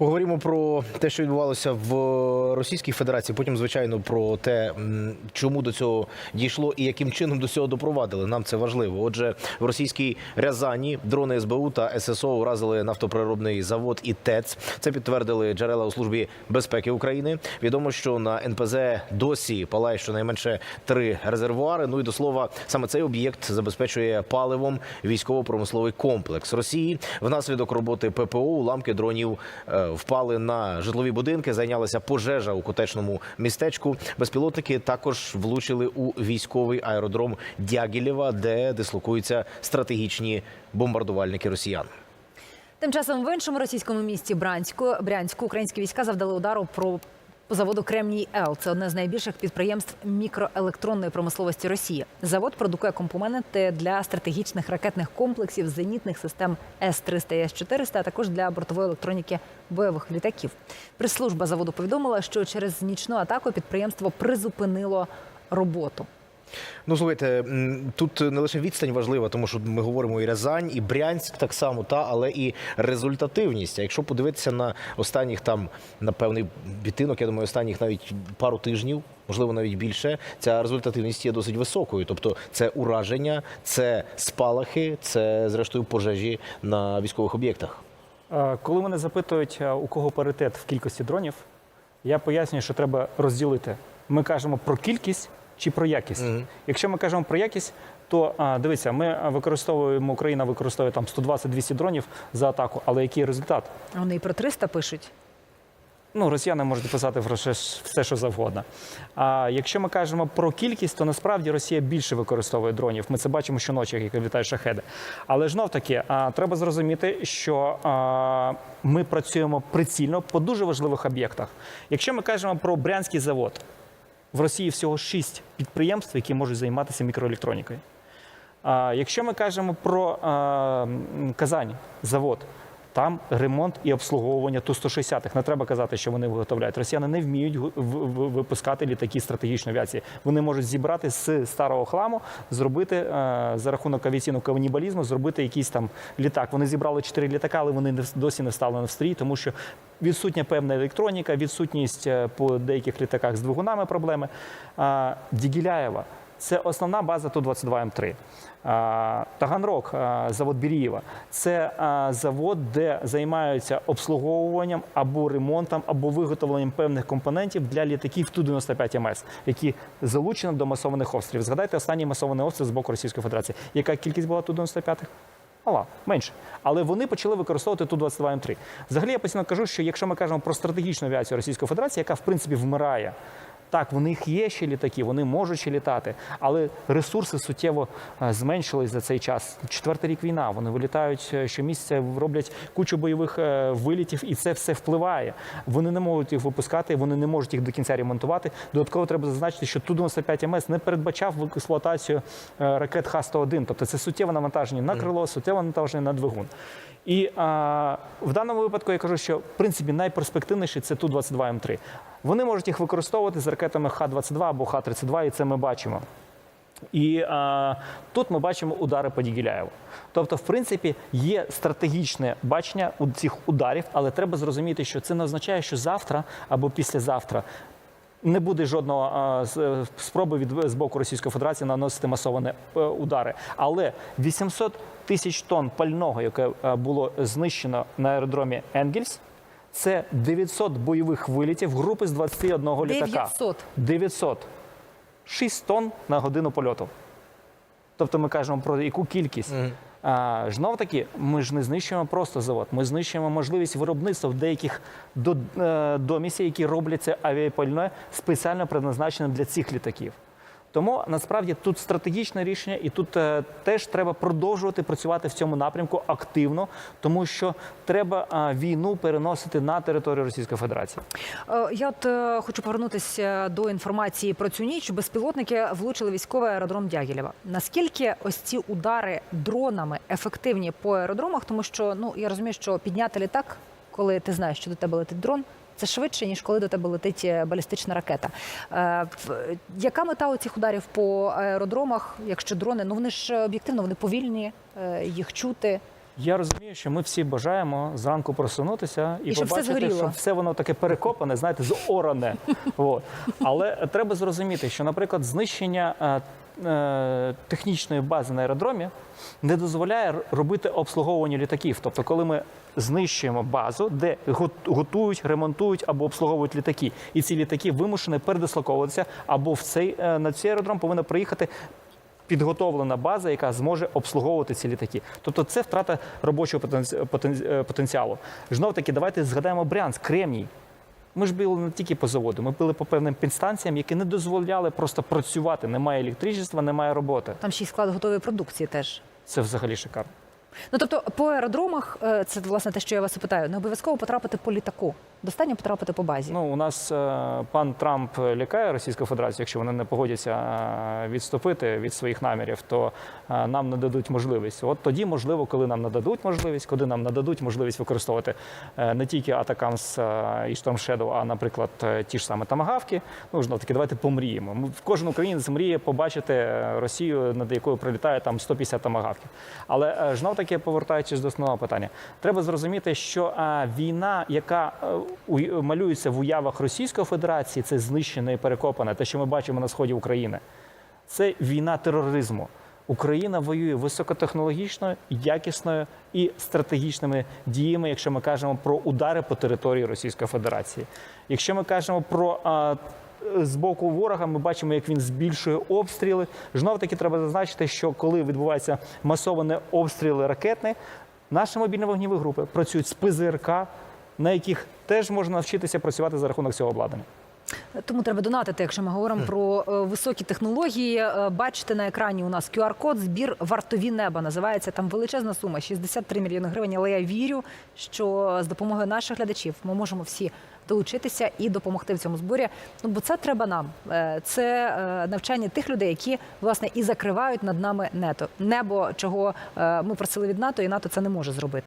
Поговоримо про те, що відбувалося в Російській Федерації. Потім, звичайно, про те, чому до цього дійшло і яким чином до цього допровадили. Нам це важливо. Отже, в російській Рязані дрони СБУ та ССО уразили нафтопереробний завод і ТЕЦ. Це підтвердили джерела у службі безпеки України. Відомо, що на НПЗ досі палає щонайменше три резервуари. Ну і до слова, саме цей об'єкт забезпечує паливом військово-промисловий комплекс Росії. Внаслідок роботи ППО уламки дронів е, впали на житлові будинки. Зайнялася пожежа у котечному містечку. Безпілотники також влучили у військовий аеродром Дягілєва, де дислокуються стратегічні бомбардувальники росіян. Тим часом в іншому російському місті Брянську, Брянську українські війська завдали удару про заводу Кремній Л. Це одне з найбільших підприємств мікроелектронної промисловості Росії. Завод продукує компоненти для стратегічних ракетних комплексів, зенітних систем С-300 і С-400, а також для бортової електроніки бойових літаків. Прес-служба заводу повідомила, що через нічну атаку підприємство призупинило роботу. Ну слухайте, тут не лише відстань важлива, тому що ми говоримо і Рязань, і Брянськ так само, та але і результативність. А якщо подивитися на останніх там на певний відтинок, я думаю, останніх навіть пару тижнів, можливо, навіть більше, ця результативність є досить високою. Тобто, це ураження, це спалахи, це зрештою пожежі на військових об'єктах. Коли мене запитують, у кого паритет в кількості дронів, я пояснюю, що треба розділити. Ми кажемо про кількість чи про якість. Якщо ми кажемо про якість, то а, дивіться, ми використовуємо, Україна використовує там 120-200 дронів за атаку, але який результат? Вони і про 300 пишуть. Ну, росіяни можуть писати про все, що завгодно. А якщо ми кажемо про кількість, то насправді Росія більше використовує дронів. Ми це бачимо щоночі, як літають шахеди. Але знов таки а, треба зрозуміти, що а, ми працюємо прицільно по дуже важливих об'єктах. Якщо ми кажемо про Брянський завод, в Росії всього шість підприємств, які можуть займатися мікроелектронікою. Якщо ми кажемо про Казань завод, там ремонт і обслуговування Ту-160-х. Не треба казати, що вони виготовляють. Росіяни не вміють випускати літаки стратегічної авіації. Вони можуть зібрати з старого хламу, зробити е, за рахунок авіаційного канібалізму, зробити якийсь там літак. Вони зібрали чотири літака, але вони досі не встали на стрій, тому що відсутня певна електроніка, відсутність е, по деяких літаках з двигунами проблеми. Дігіляєва це основна база Ту-22М3. А, Таганрог, завод Бірієва, це завод, де займаються обслуговуванням або ремонтом, або виготовленням певних компонентів для літаків Ту-95МС, які залучені до масованих обстрілів. Згадайте останній масований обстріл з боку Російської Федерації. Яка кількість була Ту-95-х? Мала, менше. Але вони почали використовувати Ту-22М3. Взагалі я постійно кажу, що якщо ми кажемо про стратегічну авіацію Російської Федерації, яка в принципі вмирає. Так, в них є ще літаки, вони можуть ще літати, але ресурси суттєво е, зменшились за цей час. Четвертий рік війна. Вони вилітають е, щомісяця, роблять кучу бойових е, вилітів, і це все впливає. Вони не можуть їх випускати, вони не можуть їх до кінця ремонтувати. Додатково треба зазначити, що Ту-95 МС не передбачав в експлуатацію ракет Х-101. Тобто це суттєве навантаження на крило, суттєве навантаження на двигун. І а, в даному випадку я кажу, що в принципі найперспективніший це Ту-22М3. Вони можуть їх використовувати з ракетами Х-22 або Х-32, і це ми бачимо. І а, тут ми бачимо удари по Дігіляєву. Тобто, в принципі, є стратегічне бачення у цих ударів, але треба зрозуміти, що це не означає, що завтра або післязавтра не буде жодного а, е, спроби від з боку Російської Федерації наносити масовані е, удари. Але 800 тисяч тонн пального, яке е, було знищено на аеродромі Енгельс, це 900 бойових вилітів групи з 21 літака. 900. 900. 6 тонн на годину польоту. Тобто ми кажемо про яку кількість. А, знов таки, ми ж не знищуємо просто завод, ми знищуємо можливість виробництва в деяких до, е, домісів, які роблять це авіапальне спеціально предназначене для цих літаків. Тому насправді тут стратегічне рішення, і тут е, теж треба продовжувати працювати в цьому напрямку активно, тому що треба е, війну переносити на територію Російської Федерації. Е, Я от е, хочу повернутися до інформації про цю ніч. Безпілотники влучили військовий аеродром Дягілєва. Наскільки ось ці удари дронами ефективні по аеродромах? Тому що ну я розумію, що підняти літак, коли ти знаєш, що до тебе летить дрон. Це швидше ніж коли до тебе летить е, балістична ракета. Е, яка мета у цих ударів по аеродромах? Якщо дрони, ну вони ж об'єктивно вони повільні, е, їх чути. Я розумію, що ми всі бажаємо зранку просунутися і, І щоб побачити, згоріло. щоб все воно таке перекопане, знаєте, зоране. Але треба зрозуміти, що, наприклад, знищення е, е, технічної бази на аеродромі не дозволяє робити обслуговування літаків. Тобто, коли ми знищуємо базу, де готують, ремонтують або обслуговують літаки, і ці літаки вимушені передислоковуватися, або в цей е, на цей аеродром повинна приїхати підготовлена база, яка зможе обслуговувати ці літаки. Тобто це втрата робочого е, потенціалу. Знов таки, давайте згадаємо Брянськ, Кремній. Ми ж били не тільки по заводу, ми били по певним підстанціям, які не дозволяли просто працювати. Немає електричества, немає роботи. Там ще й склад готової продукції теж. Це взагалі шикарно. Ну тобто, по аеродромах, е, це власне те, що я вас і питаю, не обов'язково потрапити по літаку. Достатньо потрапити по базі. Ну, у нас е, пан Трамп лякає Російську Федерацію, якщо вони не погодяться е, відступити від своїх намірів, то е, нам нададуть можливість. От тоді, можливо, коли нам нададуть можливість, коли нам нададуть можливість використовувати не тільки Атакамс і Shadow, а, наприклад, ті ж саме тамагавки. Ну, знов таки, давайте помріємо. Кожен українець мріє побачити Росію, над якою прилітає там 150 тамагавків. Але знов таки, повертаючись до основного питання, треба зрозуміти, що війна, яка малюється в уявах Російської Федерації, це знищене і перекопане, те, що ми бачимо на сході України, це війна тероризму. Україна воює високотехнологічною, якісною і стратегічними діями, якщо ми кажемо про удари по території Російської Федерації. Якщо ми кажемо про а, з боку ворога, ми бачимо, як він збільшує обстріли. Знов таки треба зазначити, що коли відбуваються масовані обстріли ракетні, наші мобільні вогневі групи працюють з ПЗРК, на яких теж можна навчитися працювати за рахунок цього обладнання. Тому треба донатити, якщо ми говоримо про е, високі технології. Е, Бачите на екрані у нас QR-код, збір вартові неба. Називається там величезна сума 63 мільйони гривень. Але я вірю, що з допомогою наших глядачів ми можемо всі долучитися і допомогти в цьому зборі. Ну бо це треба нам. Е, Це навчання тих людей, які власне і закривають над нами нето небо, чого ми просили від НАТО, і НАТО це не може зробити.